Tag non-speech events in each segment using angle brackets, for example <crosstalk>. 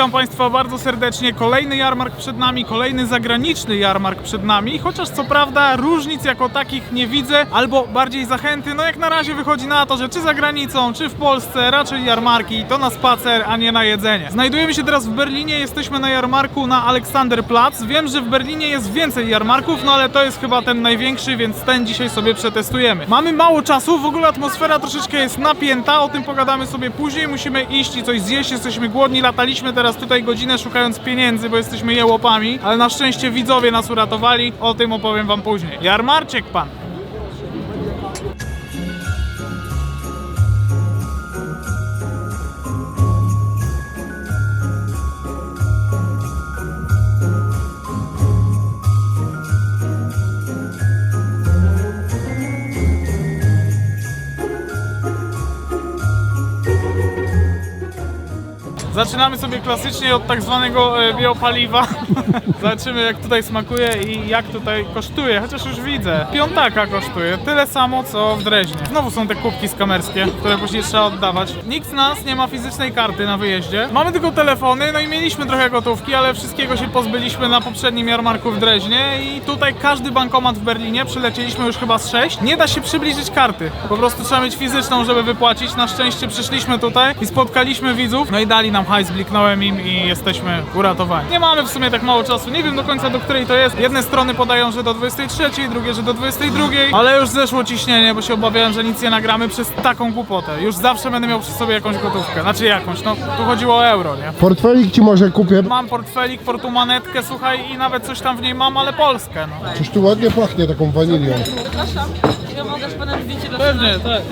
Witam Państwa bardzo serdecznie. Kolejny jarmark przed nami, kolejny zagraniczny jarmark przed nami. Chociaż co prawda różnic jako takich nie widzę, albo bardziej zachęty. No jak na razie wychodzi na to, że czy za granicą, czy w Polsce, raczej jarmarki to na spacer, a nie na jedzenie. Znajdujemy się teraz w Berlinie, jesteśmy na jarmarku na Aleksanderplatz. Wiem, że w Berlinie jest więcej jarmarków, no ale to jest chyba ten największy, więc ten dzisiaj sobie przetestujemy. Mamy mało czasu, w ogóle atmosfera troszeczkę jest napięta, o tym pogadamy sobie później. Musimy iść i coś zjeść, jesteśmy głodni, lataliśmy teraz tutaj godzinę szukając pieniędzy, bo jesteśmy jełopami, ale na szczęście widzowie nas uratowali, o tym opowiem wam później. Jarmarczek pan. Zaczynamy sobie klasycznie od tak zwanego e, biopaliwa. <laughs> Zobaczymy jak tutaj smakuje i jak tutaj kosztuje, chociaż już widzę. Piątaka kosztuje, tyle samo co w Dreźnie. Znowu są te kubki skamerskie, które później trzeba oddawać. Nikt z nas nie ma fizycznej karty na wyjeździe. Mamy tylko telefony, no i mieliśmy trochę gotówki, ale wszystkiego się pozbyliśmy na poprzednim jarmarku w Dreźnie i tutaj każdy bankomat w Berlinie, przylecieliśmy już chyba z sześć. Nie da się przybliżyć karty. Po prostu trzeba mieć fizyczną, żeby wypłacić. Na szczęście przyszliśmy tutaj i spotkaliśmy widzów, no i dali nam hajs, bliknąłem im i jesteśmy uratowani. Nie mamy w sumie tak mało czasu, nie wiem do końca do której to jest. Jedne strony podają, że do 23, drugie, że do 22, ale już zeszło ciśnienie, bo się obawiałem, że nic nie nagramy przez taką głupotę. Już zawsze będę miał przy sobie jakąś gotówkę. Znaczy jakąś, no tu chodziło o euro, nie? Portfelik ci może kupię. Mam portfelik, portumanetkę, słuchaj, i nawet coś tam w niej mam, ale Polskę, no. Czyż tu ładnie pachnie taką wanilią. Przepraszam, ja mogę z panem zdjęcie dla Pewnie, tak.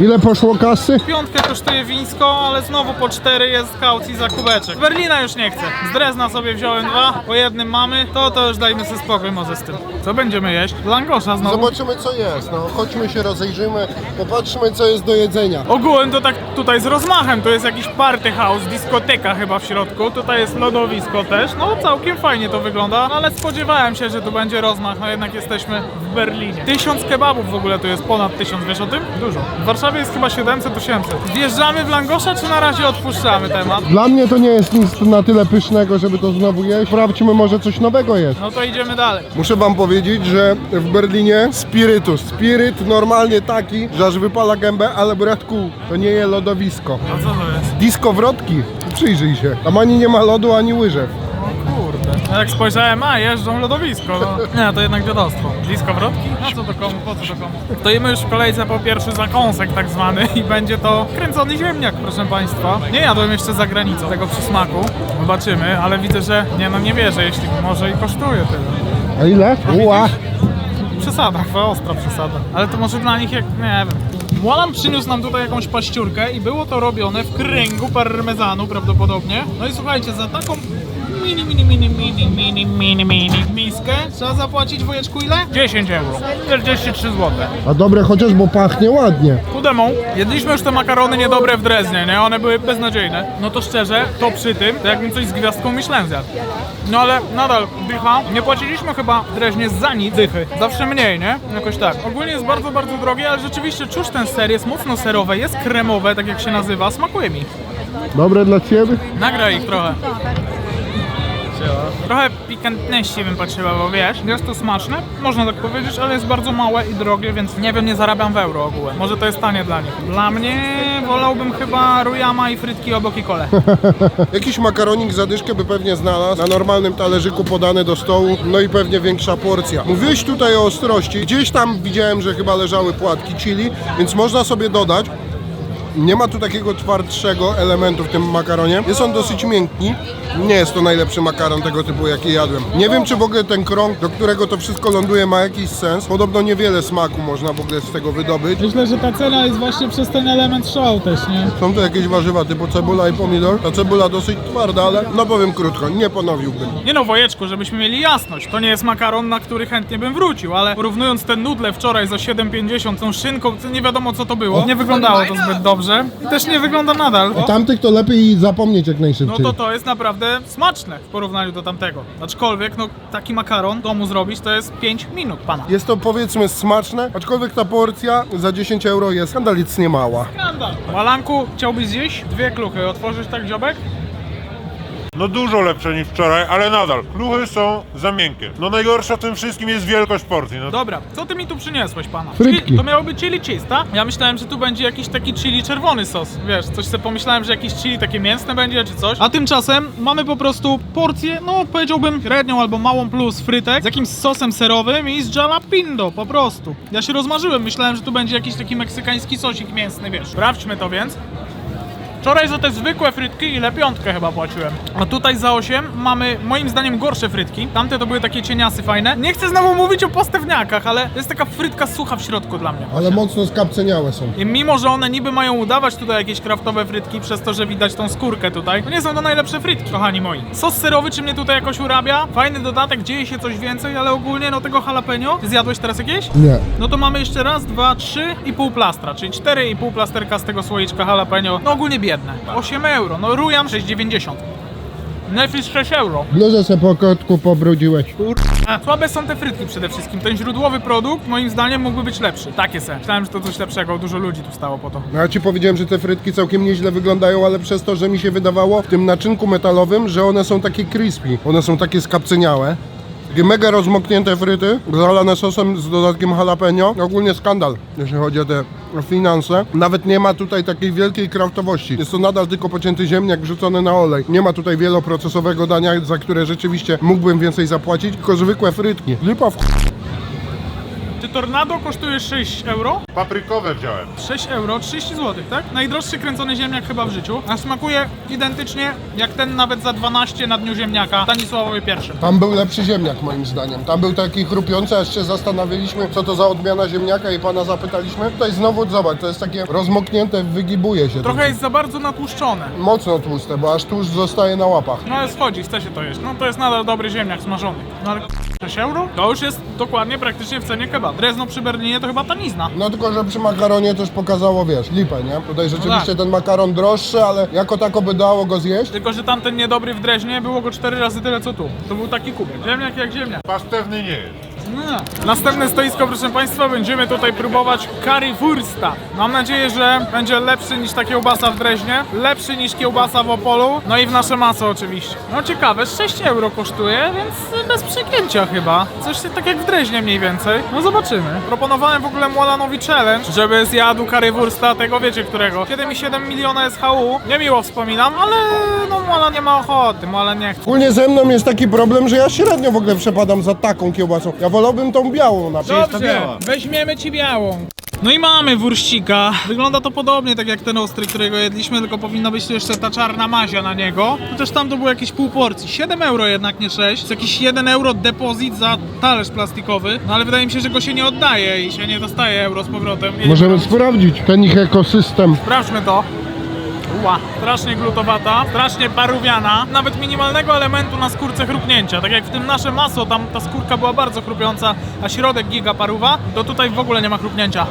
Ile poszło kasy? Piątkę kosztuje wińsko, ale znowu po cztery jest kaucji za kubeczek. Berlina już nie chcę. Z Drezna sobie wziąłem dwa, po jednym mamy, to to już dajmy sobie spokój może z tym. Co będziemy jeść? Langosza znowu. Zobaczymy co jest. No, chodźmy się rozejrzymy, popatrzmy co jest do jedzenia. Ogółem to tak tutaj z rozmachem, to jest jakiś party house, dyskoteka chyba w środku, tutaj jest lodowisko też, no całkiem fajnie to wygląda, ale spodziewałem się, że tu będzie rozmach, no jednak jesteśmy w Berlinie. Tysiąc kebabów w ogóle to jest ponad tysiąc, wiesz o tym? Dużo. W Warszawie jest chyba 700-800. Wjeżdżamy w Langosza, czy na razie odpuszczamy temat? Dla mnie to nie jest nic na tyle pysznego, żeby to znowu jeść. Sprawdźmy może coś nowego jest. No to idziemy dalej. Muszę wam powiedzieć, że w Berlinie spirytus. Spiryt normalnie taki, że aż wypala gębę, ale bratku, to nie jest lodowisko. A co to jest? Disco wrotki. Przyjrzyj się. Tam ani nie ma lodu, ani łyżew. Jak spojrzałem, a jeżdżą lodowisko. No. Nie, to jednak dziadostwo. Blisko wrotki? A co to komu, po co to komu? Stoimy już w kolejce po pierwszy zakąsek tak zwany i będzie to kręcony ziemniak, proszę Państwa. Nie jadłem jeszcze za granicą tego przysmaku. Zobaczymy, ale widzę, że nie no nie wierzę, jeśli może i kosztuje tyle. A ile? Uła. Przesada, chyba ostra przesada. Ale to może dla nich jak, nie wiem. Młolam przyniósł nam tutaj jakąś paściurkę i było to robione w kręgu parmezanu prawdopodobnie. No i słuchajcie, za taką mini, mini, mini, mini, mini, mini, mini miskę trzeba zapłacić wujeczku ile? 10 euro. 43 zł. A dobre chociaż, bo pachnie ładnie. Kudemą. Jedliśmy już te makarony niedobre w Dreznie, nie? One były beznadziejne. No to szczerze, to przy tym, to jakbym coś z gwiazdką Michelin zjadł. No ale nadal dycha. Nie płaciliśmy chyba w Dreźnie za nic dychy. Zawsze mniej, nie? Jakoś tak. Ogólnie jest bardzo, bardzo drogie, ale rzeczywiście czuć ten ser jest mocno serowe, jest kremowe, tak jak się nazywa. Smakuje mi. Dobre dla ciebie? Nagraj ich trochę. Trochę pikantności bym potrzebował, bo wiesz, jest to smaczne, można tak powiedzieć, ale jest bardzo małe i drogie, więc nie wiem, nie zarabiam w euro ogółem. Może to jest tanie dla nich. Dla mnie wolałbym chyba rujama i frytki obok i kole. <laughs> Jakiś makaronik zadyszkę by pewnie znalazł, na normalnym talerzyku podany do stołu, no i pewnie większa porcja. Mówiłeś tutaj o ostrości, gdzieś tam widziałem, że chyba leżały płatki chili, więc można sobie dodać. Nie ma tu takiego twardszego elementu w tym makaronie. Jest on dosyć miękki. Nie jest to najlepszy makaron tego typu, jaki jadłem. Nie wiem, czy w ogóle ten krąg, do którego to wszystko ląduje, ma jakiś sens. Podobno niewiele smaku można w ogóle z tego wydobyć. Myślę, że ta cena jest właśnie przez ten element show też, nie? Są tu jakieś warzywa typu cebula i pomidor. Ta cebula dosyć twarda, ale no powiem krótko, nie ponowiłbym. Nie no, Wojeczku, żebyśmy mieli jasność, to nie jest makaron, na który chętnie bym wrócił, ale porównując te nudle wczoraj za 7,50 tą szynką, to nie wiadomo co to było, nie wyglądało to zbyt dobrze i też nie wygląda nadal. Tamtych to lepiej zapomnieć jak No najszybciej. to to jest naprawdę smaczne w porównaniu do tamtego. Aczkolwiek, no taki makaron w domu zrobić to jest 5 minut, pana. Jest to powiedzmy smaczne, aczkolwiek ta porcja za 10 euro jest skandalicznie mała. Skandal. Malanku, chciałbyś zjeść dwie kluchy, otworzysz tak dziobek? No dużo lepsze niż wczoraj, ale nadal. Kluchy są za miękkie. No najgorsza w tym wszystkim jest wielkość porcji. No Dobra, co ty mi tu przyniosłeś, pana? Frytki. Chili, to miało być chili cheese, tak? Ja myślałem, że tu będzie jakiś taki chili czerwony sos, wiesz, coś sobie pomyślałem, że jakieś chili takie mięsne będzie, czy coś. A tymczasem mamy po prostu porcję, no powiedziałbym średnią albo małą plus frytek z jakimś sosem serowym i z jalapino, po prostu. Ja się rozmarzyłem, myślałem, że tu będzie jakiś taki meksykański sosik mięsny, wiesz. Sprawdźmy to więc. Wczoraj za te zwykłe frytki ile piątkę chyba płaciłem. A tutaj za 8 mamy moim zdaniem gorsze frytki. Tamte to były takie cieniasy fajne. Nie chcę znowu mówić o postewniakach, ale jest taka frytka sucha w środku dla mnie. Ale mocno skapceniałe są. I mimo, że one niby mają udawać tutaj jakieś kraftowe frytki, przez to, że widać tą skórkę tutaj, to nie są to najlepsze frytki, kochani moi. Sos serowy czy mnie tutaj jakoś urabia? Fajny dodatek, dzieje się coś więcej, ale ogólnie no tego jalapeno. Ty zjadłeś teraz jakieś? Nie. No to mamy jeszcze raz, dwa, trzy i pół plastra, czyli cztery i pół plasterka z tego słoiczka jalapeno. No ogólnie biedne. 8 euro, no Rujan 6,90. Nefis 6 euro. Bluzę se po kotku pobrudziłeś. A, słabe są te frytki przede wszystkim. Ten źródłowy produkt moim zdaniem mógłby być lepszy. Takie se. Myślałem, że to coś lepszego. Dużo ludzi tu stało po to. No ja ci powiedziałem, że te frytki całkiem nieźle wyglądają, ale przez to, że mi się wydawało w tym naczynku metalowym, że one są takie crispy. One są takie skapceniałe. Mega rozmoknięte fryty, zalane sosem z dodatkiem jalapeno. Ogólnie skandal, jeśli chodzi o te finanse. Nawet nie ma tutaj takiej wielkiej kraftowości. Jest to nadal tylko pocięty ziemniak wrzucony na olej. Nie ma tutaj wieloprocesowego dania, za które rzeczywiście mógłbym więcej zapłacić, tylko zwykłe frytki. Lipa w tornado kosztuje 6 euro? paprykowe wziąłem. 6 euro, 30 zł, tak? Najdroższy kręcony ziemniak chyba w życiu. A smakuje identycznie jak ten nawet za 12 na dniu ziemniaka. Stanisławowie pierwszy. Tam był lepszy ziemniak moim zdaniem. Tam był taki chrupiący, aż się zastanawialiśmy, co to za odmiana ziemniaka i pana zapytaliśmy. Tutaj znowu zobacz, to jest takie rozmoknięte, wygibuje się. Trochę jest za bardzo natłuszczone. Mocno tłuste, bo aż tłuszcz zostaje na łapach. No ale schodzi, chce się to jeść. No to jest nadal dobry ziemniak smażony. No ale 6 euro? To już jest dokładnie praktycznie w cenie kebab. Drezno przy Berlinie to chyba tanizna. No tylko, że przy makaronie też pokazało, wiesz, lipę, nie? Tutaj rzeczywiście tak. ten makaron droższy, ale jako tako by dało go zjeść. Tylko, że tamten niedobry w Dreźnie było go 4 razy tyle co tu. To był taki kubek. Ziemniak jak ziemniak. Pastewny nie jest. Następne stoisko, proszę Państwa, będziemy tutaj próbować currywursta. Mam nadzieję, że będzie lepszy niż ta kiełbasa w Dreźnie, lepszy niż kiełbasa w Opolu, no i w nasze masło oczywiście. No ciekawe, 6 euro kosztuje, więc bez przegięcia chyba. Coś tak jak w Dreźnie mniej więcej. No zobaczymy. Proponowałem w ogóle Młolanowi challenge, żeby zjadł currywursta tego wiecie którego. 7,7 miliona SHU. Niemiło wspominam, ale no Młolan nie ma ochoty, Młolan nie chce. Wspólnie ze mną jest taki problem, że ja średnio w ogóle przepadam za taką kiełbasą. Ja wolałbym tą białą na przykład. Dobrze, weźmiemy ci białą. No i mamy wurścika. Wygląda to podobnie tak jak ten ostry, którego jedliśmy, tylko powinna być tu jeszcze ta czarna mazia na niego. Chociaż tam to było jakieś pół porcji. 7 euro jednak, nie 6. To jakiś 1 euro depozyt za talerz plastikowy. No ale wydaje mi się, że go się nie oddaje i się nie dostaje euro z powrotem. Jedziemy Możemy sprawdzić ten ich ekosystem. Sprawdźmy to. Ła, strasznie glutowata, strasznie paruwiana, nawet minimalnego elementu na skórce chrupnięcia. Tak jak w tym nasze masło, tam ta skórka była bardzo chrupiąca, a środek giga paruwa, to tutaj w ogóle nie ma chrupnięcia.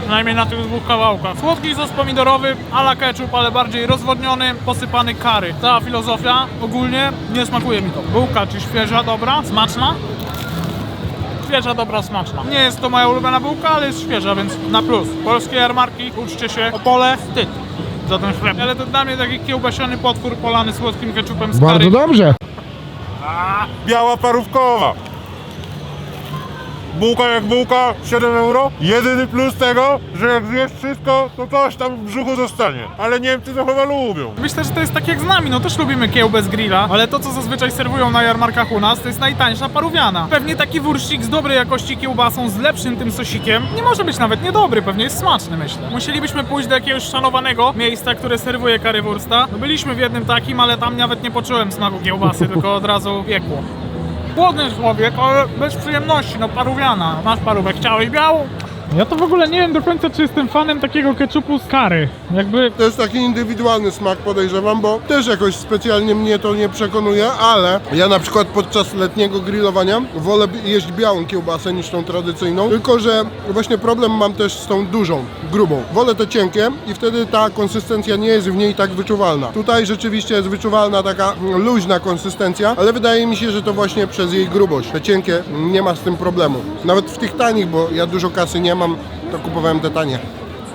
Przynajmniej na tych dwóch kawałkach. Słodki sos pomidorowy, a la ketchup, ale bardziej rozwodniony, posypany kary. Cała filozofia ogólnie nie smakuje mi to. Bułka czy świeża, dobra, smaczna? Świeża, dobra, smaczna. Nie jest to moja ulubiona bułka, ale jest świeża, więc na plus. Polskie jarmarki, uczcie się, Opole, wstyd za ten chleb. Ale to dla mnie taki kiełbasiany potwór polany słodkim ketchupem z Bardzo dobrze. Biała parówkowa. Bułka jak bułka, 7 euro. Jedyny plus tego, że jak zjesz wszystko, to coś tam w brzuchu zostanie. Ale Niemcy to chyba lubią. Myślę, że to jest tak jak z nami, no też lubimy kiełbę z grilla, ale to co zazwyczaj serwują na jarmarkach u nas, to jest najtańsza parówiana. Pewnie taki wurścik z dobrej jakości kiełbasą, z lepszym tym sosikiem, nie może być nawet niedobry, pewnie jest smaczny myślę. Musielibyśmy pójść do jakiegoś szanowanego miejsca, które serwuje currywursta. No byliśmy w jednym takim, ale tam nawet nie poczułem smaku kiełbasy, tylko od razu piekło. Głodny człowiek, ale bez przyjemności, no parówiana. Masz parówek, chciałeś białą? Ja to w ogóle nie wiem do końca, czy jestem fanem takiego ketchupu z kary. Jakby To jest taki indywidualny smak, podejrzewam, bo też jakoś specjalnie mnie to nie przekonuje, ale ja na przykład podczas letniego grillowania wolę jeść białą kiełbasę niż tą tradycyjną, tylko że właśnie problem mam też z tą dużą, grubą. Wolę te cienkie i wtedy ta konsystencja nie jest w niej tak wyczuwalna. Tutaj rzeczywiście jest wyczuwalna taka luźna konsystencja, ale wydaje mi się, że to właśnie przez jej grubość. Te cienkie nie ma z tym problemu. Nawet w tych tanich, bo ja dużo kasy nie mam, to kupowałem te tanie.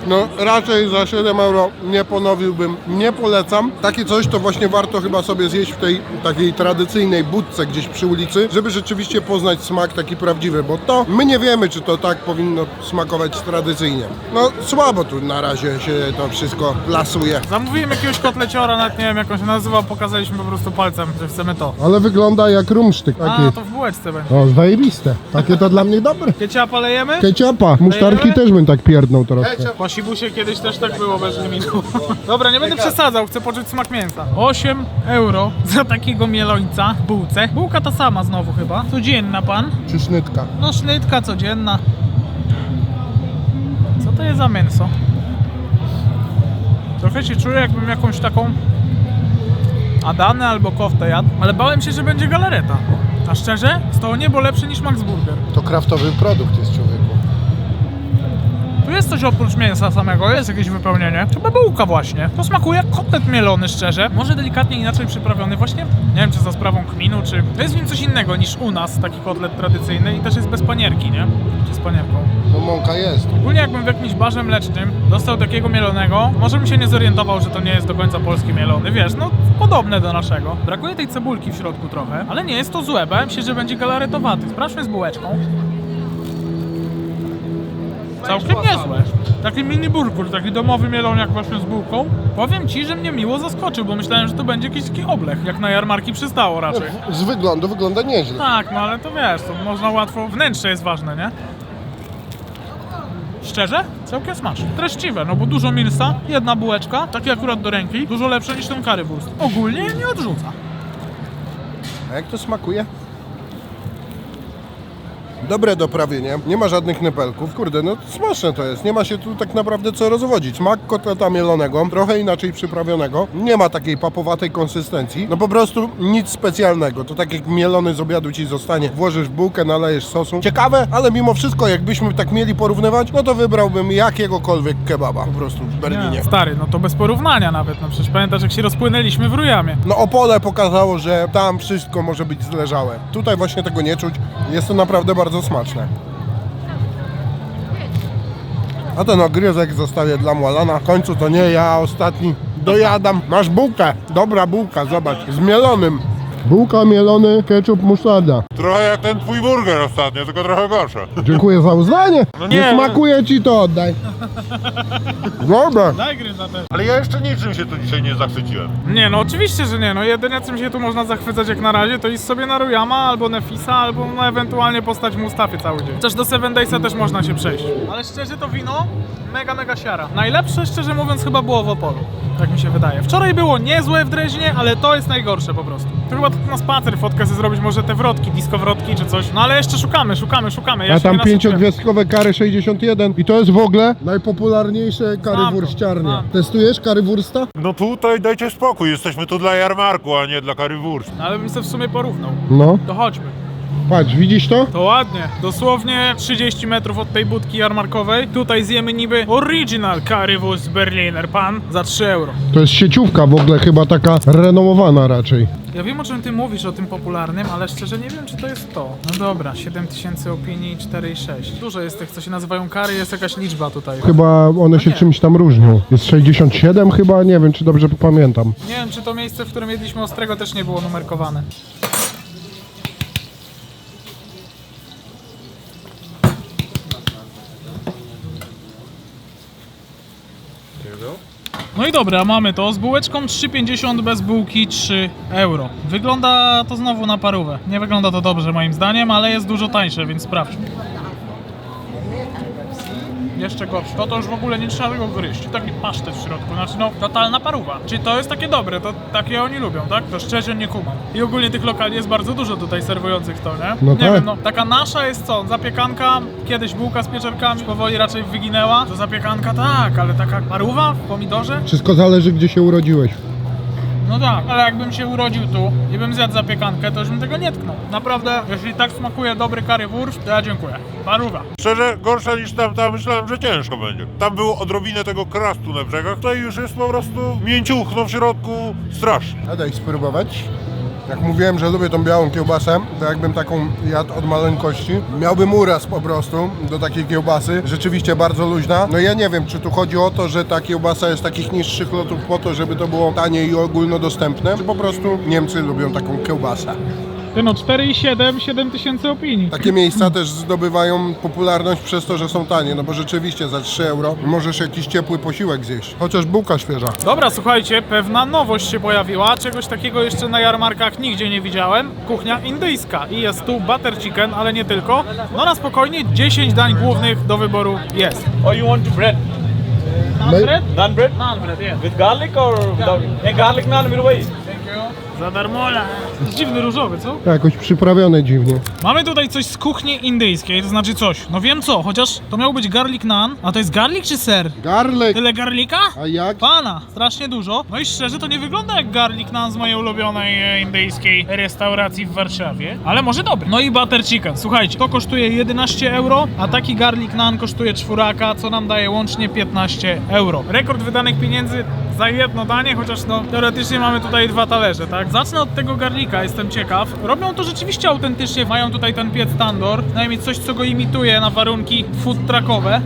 No raczej za 7 euro nie ponowiłbym, nie polecam. Takie coś to właśnie warto chyba sobie zjeść w tej takiej tradycyjnej budce gdzieś przy ulicy, żeby rzeczywiście poznać smak taki prawdziwy, bo to my nie wiemy, czy to tak powinno smakować tradycyjnie. No słabo tu na razie się to wszystko lasuje. Zamówiłem jakiegoś kotleciora, nawet nie wiem jak on się nazywa, pokazaliśmy po prostu palcem, że chcemy to. Ale wygląda jak rumsztyk taki. A, to w bułeczce będzie. O, zajebiste. Takie to dla mnie dobre. Keciapa lejemy? Keciapa, musztarki Lejemy? też bym tak pierdnął troszkę. Po Sibusie kiedyś też tak było bez limitu. <laughs> Dobra, nie będę przesadzał, chcę poczuć smak mięsa. 8 euro za takiego mielońca w bułce. Bułka ta sama znowu chyba. Codzienna pan. Czy sznytka. No sznytka codzienna. Co to jest za mięso? Trochę się czuję jakbym jakąś taką Adanę albo koftę jadł, ale bałem się, że będzie galareta. A szczerze, z to niebo lepszy niż Max Burger. To kraftowy produkt jest człowieku. Jest coś oprócz mięsa samego, jest jakieś wypełnienie. Chyba bułka właśnie. To smakuje jak kotlet mielony, szczerze. Może delikatnie inaczej przyprawiony właśnie. Nie wiem, czy za sprawą kminu, czy... To jest w nim coś innego niż u nas, taki kotlet tradycyjny i też jest bez panierki, nie? Czy z panierką. No mąka jest. Ogólnie jakbym w jakimś barze mlecznym dostał takiego mielonego, może bym się nie zorientował, że to nie jest do końca polski mielony, wiesz, no podobne do naszego. Brakuje tej cebulki w środku trochę, ale nie jest to złe, bałem się, że będzie galaretowaty. Sprawdźmy z bułeczką. Całkiem niezłe. Taki mini burger, taki domowy mieloniak właśnie z bułką. Powiem ci, że mnie miło zaskoczył, bo myślałem, że to będzie jakiś taki oblech, jak na jarmarki przystało raczej. Z wyglądu wygląda nieźle. Tak, no ale to wiesz, to można łatwo, wnętrze jest ważne, nie? Szczerze? Całkiem smaczne. Treściwe, no bo dużo mięsa, jedna bułeczka, takie akurat do ręki, dużo lepsze niż ten currywurst. Ogólnie nie odrzuca. A jak to smakuje? Dobre doprawienie, nie ma żadnych nepelków. Kurde, no smaczne to jest. Nie ma się tu tak naprawdę co rozwodzić. Smak kotleta mielonego, trochę inaczej przyprawionego. Nie ma takiej papowatej konsystencji. No po prostu nic specjalnego. To tak jak mielony z obiadu ci zostanie. Włożysz bułkę, nalejesz sosu. Ciekawe, ale mimo wszystko jakbyśmy tak mieli porównywać, no to wybrałbym jakiegokolwiek kebaba po prostu w Berlinie. Nie, stary, no to bez porównania nawet, no przecież pamiętasz jak się rozpłynęliśmy w Rujamie. No Opole pokazało, że tam wszystko może być zleżałe. Tutaj właśnie tego nie czuć. Jest to naprawdę bardzo smaczne. A ten ogryzek zostawię dla Mualana. W końcu to nie ja ostatni dojadam. Masz bułkę. Dobra bułka, zobacz. Z mielonym. Bułka, mielony, ketchup, musztarda. Trochę jak ten twój burger ostatnio, tylko trochę gorsze. Dziękuję za uznanie. No nie, nie. smakuje ci to, oddaj. Dobra. Daj gryza też. Ale ja jeszcze niczym się tu dzisiaj nie zachwyciłem. Nie, no oczywiście, że nie. No jedyne czym się tu można zachwycać jak na razie, to iść sobie na Rujama, albo Nefisa, albo no ewentualnie postać w Mustafie cały dzień. Chociaż do Seven Daysa też można się przejść. Ale szczerze to wino, mega, mega siara. Najlepsze, szczerze mówiąc, chyba było w Opolu. Tak mi się wydaje. Wczoraj było niezłe w Dreźnie, ale to jest najgorsze po prostu. To chyba na spacer fotkę sobie zrobić, może te wrotki, disco wrotki czy coś. No ale jeszcze szukamy, szukamy, szukamy. Ja A się tam nie pięciogwiazdkowe kary 61 i to jest w ogóle najpopularniejsze karywurściarnie. Znam. Testujesz karywursta? No tutaj dajcie spokój, jesteśmy tu dla jarmarku, a nie dla currywurst. No, ale bym sobie w sumie porównał. No. To chodźmy. Patrz, widzisz to? To ładnie. Dosłownie 30 metrów od tej budki jarmarkowej. Tutaj zjemy niby original currywurst Berliner Pan za 3 euro. To jest sieciówka w ogóle chyba taka renomowana raczej. Ja wiem o czym ty mówisz, o tym popularnym, ale szczerze nie wiem czy to jest to. No dobra, 7000 opinii, 4,6. Dużo jest tych, co się nazywają kary, jest jakaś liczba tutaj. Chyba one się nie. czymś tam różnią. Jest 67 chyba, nie wiem czy dobrze pamiętam. Nie wiem czy to miejsce, w którym jedliśmy ostrego też nie było numerkowane. No i dobra, mamy to z bułeczką 3,50 bez bułki 3 euro. Wygląda to znowu na parówę. Nie wygląda to dobrze moim zdaniem, ale jest dużo tańsze, więc sprawdźmy. Jeszcze gorsze. To to już w ogóle nie trzeba tego gryźć. Taki pasztet w środku, znaczy no totalna paruwa. Czy to jest takie dobre, to takie oni lubią, tak? To szczerze nie kumam. I ogólnie tych lokali jest bardzo dużo tutaj serwujących to, nie? No nie tak. wiem, no taka nasza jest co? Zapiekanka, kiedyś bułka z pieczarkami, powoli raczej wyginęła. To zapiekanka tak, ale taka paruwa w pomidorze? Wszystko zależy gdzie się urodziłeś. No tak, ale jakbym się urodził tu i bym zjadł zapiekankę, to już bym tego nie tknął. Naprawdę, jeśli tak smakuje dobry currywurst, to ja dziękuję. Paruwa. Szczerze, gorsza niż tamta, myślałem, że ciężko będzie. Tam było odrobinę tego krastu na brzegach, tutaj już jest po prostu mięciuchno w środku, strasznie. A daj spróbować. Jak mówiłem, że lubię tą białą kiełbasę, to jakbym taką jadł od maleńkości, miałbym uraz po prostu do takiej kiełbasy. Rzeczywiście bardzo luźna. No ja nie wiem, czy tu chodzi o to, że ta kiełbasa jest takich niższych lotów po to, żeby to było tanie i ogólnodostępne, czy po prostu Niemcy lubią taką kiełbasę. Ty no 4,7, 7 tysięcy opinii. Takie miejsca też zdobywają popularność przez to, że są tanie, no bo rzeczywiście za 3 euro możesz jakiś ciepły posiłek zjeść. Chociaż bułka świeża. Dobra, słuchajcie, pewna nowość się pojawiła. Czegoś takiego jeszcze na jarmarkach nigdzie nie widziałem. Kuchnia indyjska. I jest tu butter chicken, ale nie tylko. No na spokojnie 10 dań głównych do wyboru jest. Or you want bread? Naan bread? Naan bread? Naan bread, jest. With garlic or without? Garlic naan will wait. Za darmola. Dziwny różowy, co? Tak, jakoś przyprawione dziwnie. Mamy tutaj coś z kuchni indyjskiej, to znaczy coś. No wiem co, chociaż to miał być garlic naan. A to jest garlic czy ser? Garlic! Tyle garlika? A jak? Pana, strasznie dużo. No i szczerze, to nie wygląda jak garlic naan z mojej ulubionej e, indyjskiej restauracji w Warszawie, ale może dobry. No i butter chicken. Słuchajcie, to kosztuje 11 euro, a taki garlic naan kosztuje czwóraka, co nam daje łącznie 15 euro. Rekord wydanych pieniędzy za jedno danie, chociaż no teoretycznie mamy tutaj dwa talerze, tak? Zacznę od tego garlika, jestem ciekaw. Robią to rzeczywiście autentycznie, mają tutaj ten piec tandoor, przynajmniej coś, co go imituje na warunki food truckowe.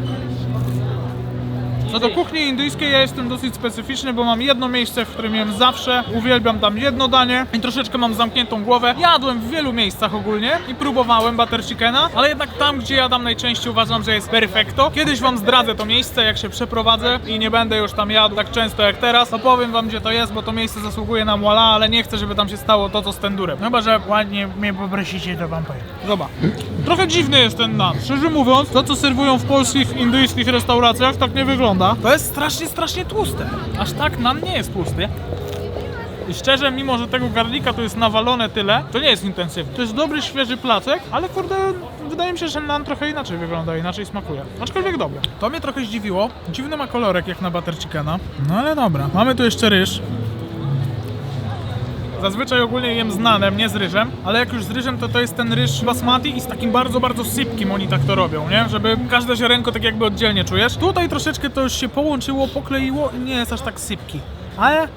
Co do kuchni indyjskiej ja jestem dosyć specyficzny, bo mam jedno miejsce, w którym jem zawsze. Uwielbiam tam jedno danie i troszeczkę mam zamkniętą głowę. Jadłem w wielu miejscach ogólnie i próbowałem butter chickena, ale jednak tam, gdzie jadam najczęściej uważam, że jest perfecto. Kiedyś wam zdradzę to miejsce, jak się przeprowadzę i nie będę już tam jadł tak często jak teraz. Opowiem wam, gdzie to jest, bo to miejsce zasługuje na muala, ale nie chcę, żeby tam się stało to, co z tendurem. Chyba, że ładnie mnie poprosicie, to wam powiem. Zobacz. Trochę dziwny jest ten nan. Szczerze mówiąc, to co serwują w polskich, indyjskich restauracjach tak nie wygląda. To jest strasznie, strasznie tłuste. Aż tak nan nie jest tłusty. I szczerze, mimo że tego garlika tu jest nawalone tyle, to nie jest intensywny. To jest dobry, świeży placek, ale kurde, wydaje mi się, że nan trochę inaczej wygląda, inaczej smakuje. Aczkolwiek dobry. To mnie trochę zdziwiło. Dziwny ma kolorek jak na butter chickena. No ale dobra. Mamy tu jeszcze ryż. Zazwyczaj ogólnie jem z nanem, nie z ryżem, ale jak już z ryżem, to to jest ten ryż basmati i z takim bardzo, bardzo sypkim oni tak to robią, nie? Żeby każde ziarenko tak jakby oddzielnie czujesz. Tutaj troszeczkę to już się połączyło, pokleiło i nie jest aż tak sypki. Ale...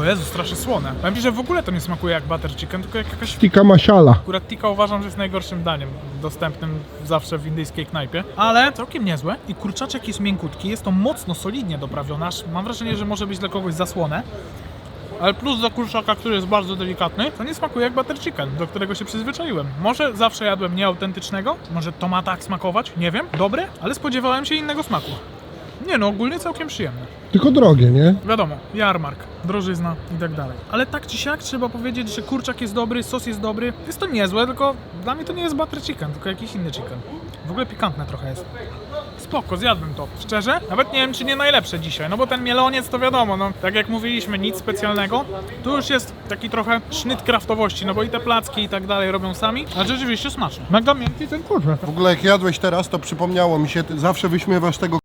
O Jezu, strasznie słone. Powiem ci, że w ogóle to nie smakuje jak butter chicken, tylko jak jakaś Tikka masala. Akurat tikka uważam, że jest najgorszym daniem dostępnym zawsze w indyjskiej knajpie. Ale całkiem niezłe. I kurczaczek jest miękutki, jest to mocno, solidnie doprawione. Aż mam wrażenie, że może być dla kogoś zasłone. Ale plus do kurczaka, który jest bardzo delikatny, to nie smakuje jak butter chicken, do którego się przyzwyczaiłem. Może zawsze jadłem nieautentycznego, może to ma tak smakować, nie wiem, dobre, ale spodziewałem się innego smaku. Nie no, ogólnie całkiem przyjemne. Tylko drogie, nie? Wiadomo, jarmark, drożyzna i tak dalej. Ale tak czy siak trzeba powiedzieć, że kurczak jest dobry, sos jest dobry. Jest to niezłe, tylko dla mnie to nie jest butter chicken, tylko jakiś inny chicken. W ogóle pikantne trochę jest. Spoko, zjadłbym to. Szczerze? Nawet nie wiem, czy nie najlepsze dzisiaj, no bo ten mieloniec to wiadomo, no tak jak mówiliśmy, nic specjalnego. Tu już jest taki trochę sznyt kraftowości, no bo i te placki i tak dalej robią sami, ale rzeczywiście smaczne. Mega miękki ten kurczak. W ogóle jak jadłeś teraz, to przypomniało mi się, ty zawsze wyśmiewasz tego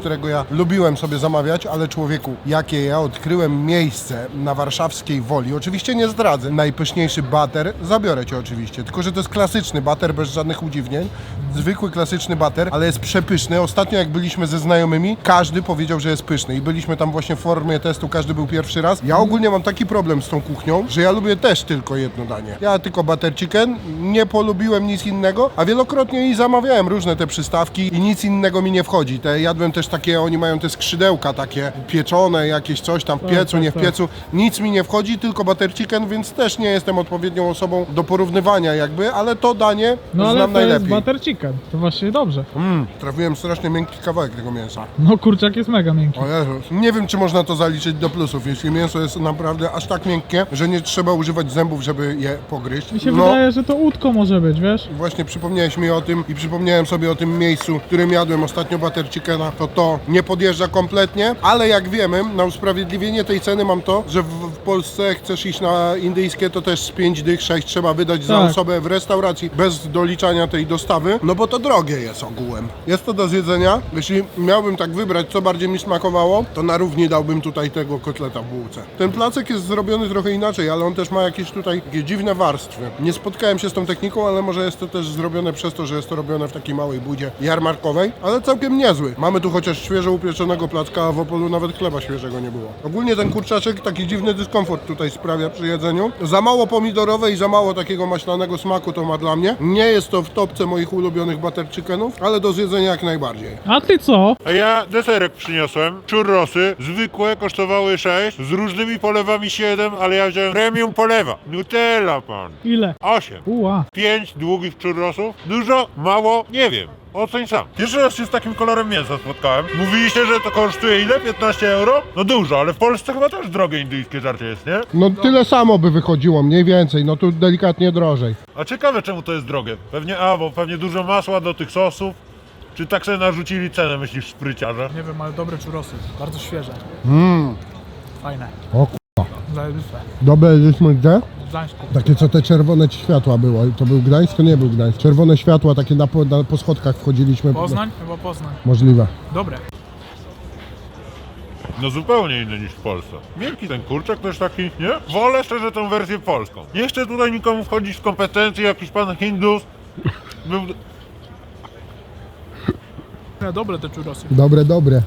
którego ja lubiłem sobie zamawiać, ale człowieku, jakie ja odkryłem miejsce na warszawskiej Woli, oczywiście nie zdradzę, najpyszniejszy bater, zabiorę cię oczywiście, tylko że to jest klasyczny bater bez żadnych udziwnień, zwykły klasyczny bater, ale jest przepyszny. Ostatnio jak byliśmy ze znajomymi, każdy powiedział, że jest pyszny i byliśmy tam właśnie w formie testu, każdy był pierwszy raz. Ja ogólnie mam taki problem z tą kuchnią, że ja lubię też tylko jedno danie. Ja tylko butter chicken, nie polubiłem nic innego, a wielokrotnie i zamawiałem różne te przystawki i nic innego mi nie wchodzi. Te jadłem też takie, oni mają te skrzydełka takie pieczone, jakieś coś tam w piecu, nie w piecu. Nic mi nie wchodzi, tylko butter chicken, więc też nie jestem odpowiednią osobą do porównywania jakby, ale to danie No ale znam to najlepiej. jest butter chicken, to właśnie dobrze. Mm, trafiłem strasznie miękki kawałek tego mięsa. No kurczak jest mega miękki. O Jezus. Nie wiem, czy można to zaliczyć do plusów, jeśli mięso jest naprawdę aż tak miękkie, że nie trzeba używać zębów, żeby je pogryźć. Mi się no, wydaje, że to łódko może być, wiesz? właśnie przypomniałeś mi o tym i przypomniałem sobie o tym miejscu, w którym jadłem ostatnio butter chickena, to to nie podjeżdża kompletnie, ale jak wiemy, na usprawiedliwienie tej ceny mam to, że w, w Polsce chcesz iść na indyjskie, to też z 5 dych 6 trzeba wydać za Tak. osobę w restauracji bez doliczania tej dostawy, no bo to drogie jest ogółem. Jest to do zjedzenia. Jeśli miałbym tak wybrać, co bardziej mi smakowało, to na równi dałbym tutaj tego kotleta w bułce. Ten placek jest zrobiony trochę inaczej, ale on też ma jakieś tutaj takie dziwne warstwy. Nie spotkałem się z tą techniką, ale może jest to też zrobione przez to, że jest to robione w takiej małej budzie jarmarkowej, ale całkiem niezły. Mamy tu chociaż świeżo upieczonego placka, a w Opolu nawet chleba świeżego nie było. Ogólnie ten kurczaczek taki dziwny dyskomfort tutaj sprawia przy jedzeniu. Za mało pomidorowe i za mało takiego maślanego smaku to ma dla mnie. Nie jest to w topce moich ulubionych butter chickenów, ale do zjedzenia jak najbardziej. A ty co? A ja deserek przyniosłem. Churrosy. Zwykłe kosztowały 6, z różnymi polewami 7, ale ja wziąłem premium polewa. Nutella pan. Ile? 8. Uła. 5 długich churrosów. Dużo? Mało? Nie wiem. Oceń sam. Pierwszy raz się z takim kolorem mięsa spotkałem. Mówiliście, że to kosztuje ile? 15 euro? No dużo, ale w Polsce chyba też drogie indyjskie żarcie jest, nie? No tyle samo by wychodziło, mniej więcej, no tu delikatnie drożej. A ciekawe czemu to jest drogie. Pewnie, a, bo pewnie dużo masła do tych sosów. Czy tak sobie narzucili cenę, myślisz, spryciarze? Nie wiem, ale dobre czurosy. Bardzo świeże. Mmm, Fajne. o k***a. Zajebiste. Dobre gdzie? Gdańsku. Takie co te czerwone światła było. To był Gdańsk? To nie był Gdańsk. Czerwone światła, takie na, po, na, po schodkach wchodziliśmy. Poznań? Chyba Poznań. Możliwe. Dobre. No zupełnie inny niż w Polsce. Wielki ten kurczak też taki, nie? Wolę szczerze tą wersję polską. Nie chcę tutaj nikomu wchodzić w kompetencje, jakiś pan Hindus. Był... Nie, dobre te czurosy. Dobre, dobre.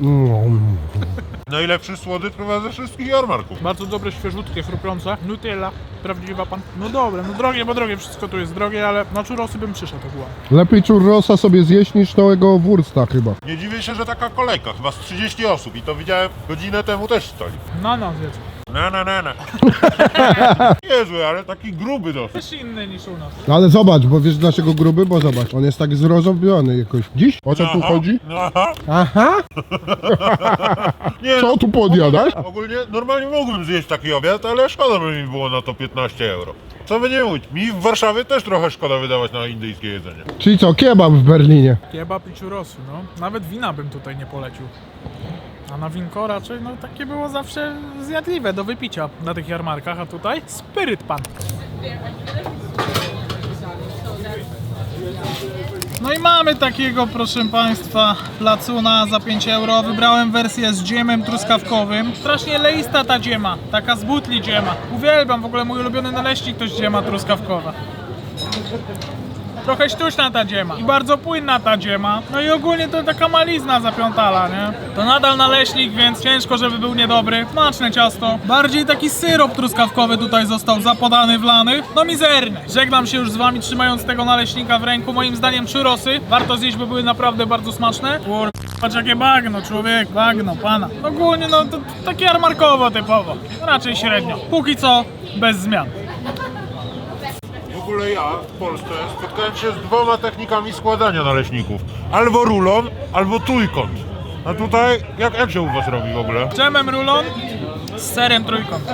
Mm. <laughs> Najlepszy słodycz chyba ze wszystkich jarmarków. Bardzo dobre, świeżutkie, chrupiące. Nutella, prawdziwa pan. No dobre, no drogie, bo drogie, wszystko tu jest drogie, ale na czurosy bym przyszedł akurat. Lepiej churrosa sobie zjeść niż całego wursta chyba. Nie dziwię się, że taka kolejka, chyba z 30 osób i to widziałem godzinę temu też stali. Na nas jest. Na na na na. <laughs> Niezły, ale taki gruby dosyć. Też inny niż u nas. No ale zobacz, bo wiesz dlaczego gruby? Bo zobacz, on jest tak zrozobiony jakoś. Dziś? O co tu Aha, chodzi? no Aha. Aha! <laughs> Nie, no, Co tu podjadasz? ogólnie normalnie mógłbym zjeść taki obiad, ale szkoda by mi było na to 15 euro. Co by nie mówić, mi w Warszawie też trochę szkoda wydawać na indyjskie jedzenie. Czyli co, kebab w Berlinie. Kebab i czurosy, no. Nawet wina bym tutaj nie polecił. A na winko raczej, no takie było zawsze zjadliwe do wypicia na tych jarmarkach, a tutaj spiryt pan. No i mamy takiego, proszę Państwa, placuna za 5 euro. Wybrałem wersję z dżemem truskawkowym. Strasznie leista ta dziema, taka z butli dziema. Uwielbiam, w ogóle mój ulubiony naleśnik to dziema truskawkowa. Trochę sztuczna ta dziema i bardzo płynna ta dziema. No i ogólnie to taka malizna zapiątala, nie? To nadal naleśnik, więc ciężko, żeby był niedobry. Smaczne ciasto. Bardziej taki syrop truskawkowy tutaj został zapodany, wlany. No mizerny. Żegnam się już z wami, trzymając tego naleśnika w ręku. Moim zdaniem czurosy warto zjeść, bo były naprawdę bardzo smaczne. Kur... Patrz jakie bagno, człowiek, bagno, pana. Ogólnie no to takie jarmarkowo typowo. Raczej średnio. Póki co bez zmian. Ogóle ja w Polsce spotkałem się z dwoma technikami składania naleśników. Albo rulon, albo trójkąt. A tutaj, jak, jak się u was robi w ogóle? Dżemem rulon z serem trójkąt.